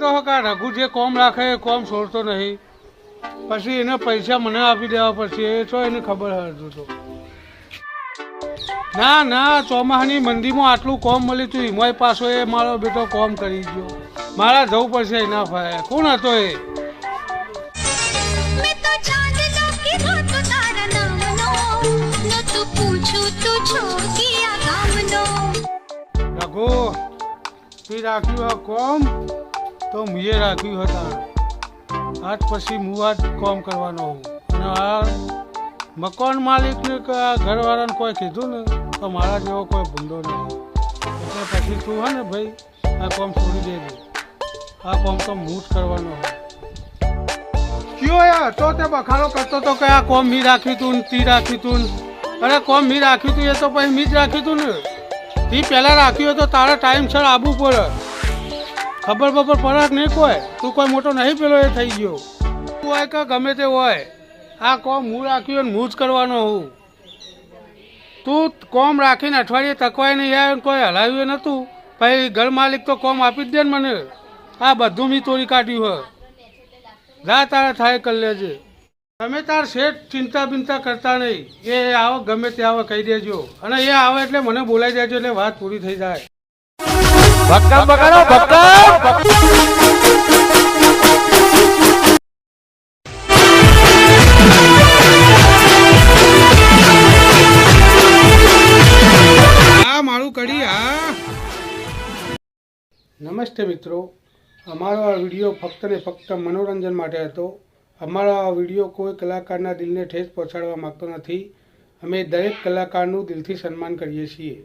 બોલતો કે રઘુ જે કોમ રાખે એ કોમ છોડતો નહીં. પછી એને પૈસા મને આપી દેવા પડશે એ તો એને ખબર હતું તો. ના ના ચોમાહાની મંદીમાં આટલું કોમ મળ્યું તું એમાંય પાસો એ મારો બેટો કોમ કરી ગયો. મારા જવું પડશે એના ભાઈ. કોણ હતો એ? રઘુ તું રાખ્યું કોમ? તો મુએ રાખ્યું હતા. આજ પછી હું આ કોમ કરવાનો અને આ મકાન માલિકને કે આ ઘરવાળાને કોઈ કીધું ને, તો મારા જેવો કોઈ ભૂંડો નહીં. એટલે પછી તું હે ને ભાઈ, આ કોમ છોડી દેજે. આ કોમ તો હું જ કરવાનો કયો યાર? તો તે બખાડો કરતો તો કે આ કોમ મી રાખ્યું તું તી રાખ્યું તું અરે કોમ મી રાખ્યું તું એ તો પછી મી જ રાખ્યું તું ને. તી પહેલાં રાખ્યું તો તારે ટાઈમસર આવવું પડે. ખબર બબર પડે નહીં કોઈ. તું કોઈ મોટો નહીં પેલો એ થઈ ગયો. તું હોય કે ગમે તે હોય, આ કોમ હું રાખ્યું હું જ કરવાનો હું. તું કોમ રાખીને અઠવાડિયે તકવાય નહીં આવે ને કોઈ હલાવ્યું નહોતું પછી ઘર માલિક તો કોમ આપી જ દે ને મને. આ બધું મેં તોડી કાઢ્યું હોય. જા તારા થાય કરી લેજે. તમે તાર શેઠ ચિંતા બિંતા કરતા નહીં. એ આવો ગમે તે આવો કહી દેજો. અને એ આવે એટલે મને બોલાવી દેજો એટલે વાત પૂરી થઈ જાય. ભક્કમ બગાડો ભક્કમ મારું કડી હા નમસ્તે મિત્રો. અમારો આ વીડિયો ફક્ત ને ફક્ત મનોરંજન માટે હતો. અમારો આ વીડિયો કોઈ કલાકારના દિલને ઠેસ પહોંચાડવા માંગતો નથી. અમે દરેક કલાકારનું દિલથી સન્માન કરીએ છીએ.